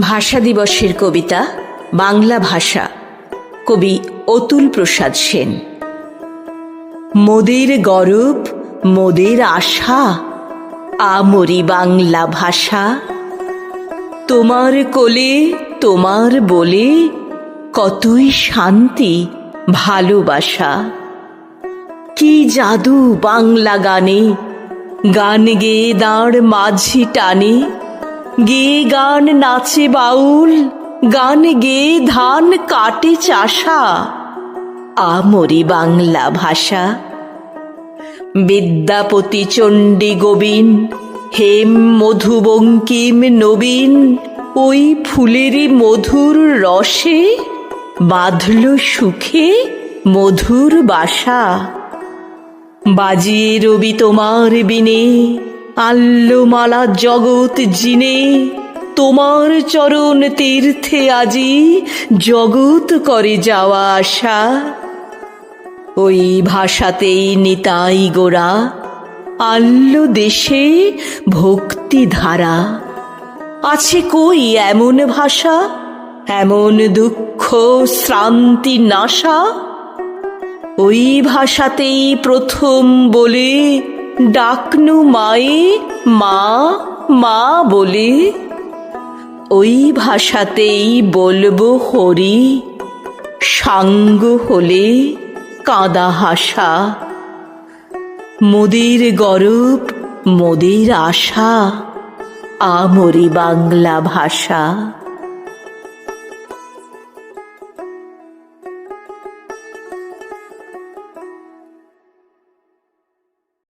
ভাষা দিবসের কবিতা, বাংলা ভাষা। কবি অতুল প্রসাদ সেন। মোদের গরব, মোদের আশা, আমরি বাংলা ভাষা। তোমার কোলে, তোমার বলে কতই শান্তি, ভালোবাসা। কি জাদু বাংলা গানে, গান গেয়ে দাঁড় মাঝি টানে। গেয়ে গান নাচে বাউল, গান গেয়ে ধান কাটে চাষা। আমরি বাংলা ভাষা। বিদ্যাপতি চণ্ডী গোবিন, হেম মধু বঙ্কিম নবীন, ওই ফুলেরই মধুর রসে বাঁধল সুখে মধুর বাসা। বাজিয়ে রবি তোমার বিনে আল্লমালা জগৎ জিনে, তোমার চরণ তীর্থে আজি জগৎ করে যাওয়া আসা ওই ভাষাতেই নিতাই গোড়া, আল্ল দেশে ভক্তি ধারা। আছে কই এমন ভাষা, এমন দুঃখ, শ্রান্তি, নাশা? ওই ভাষাতেই প্রথম বলে ডাকনু মায়ে, মা মা বলে, ওই ভাষাতেই বলব হরি। সাঙ্গ হলে কাঁদা হাসা। মোদের গরব, মোদের আশা, আমরি বাংলা ভাষা।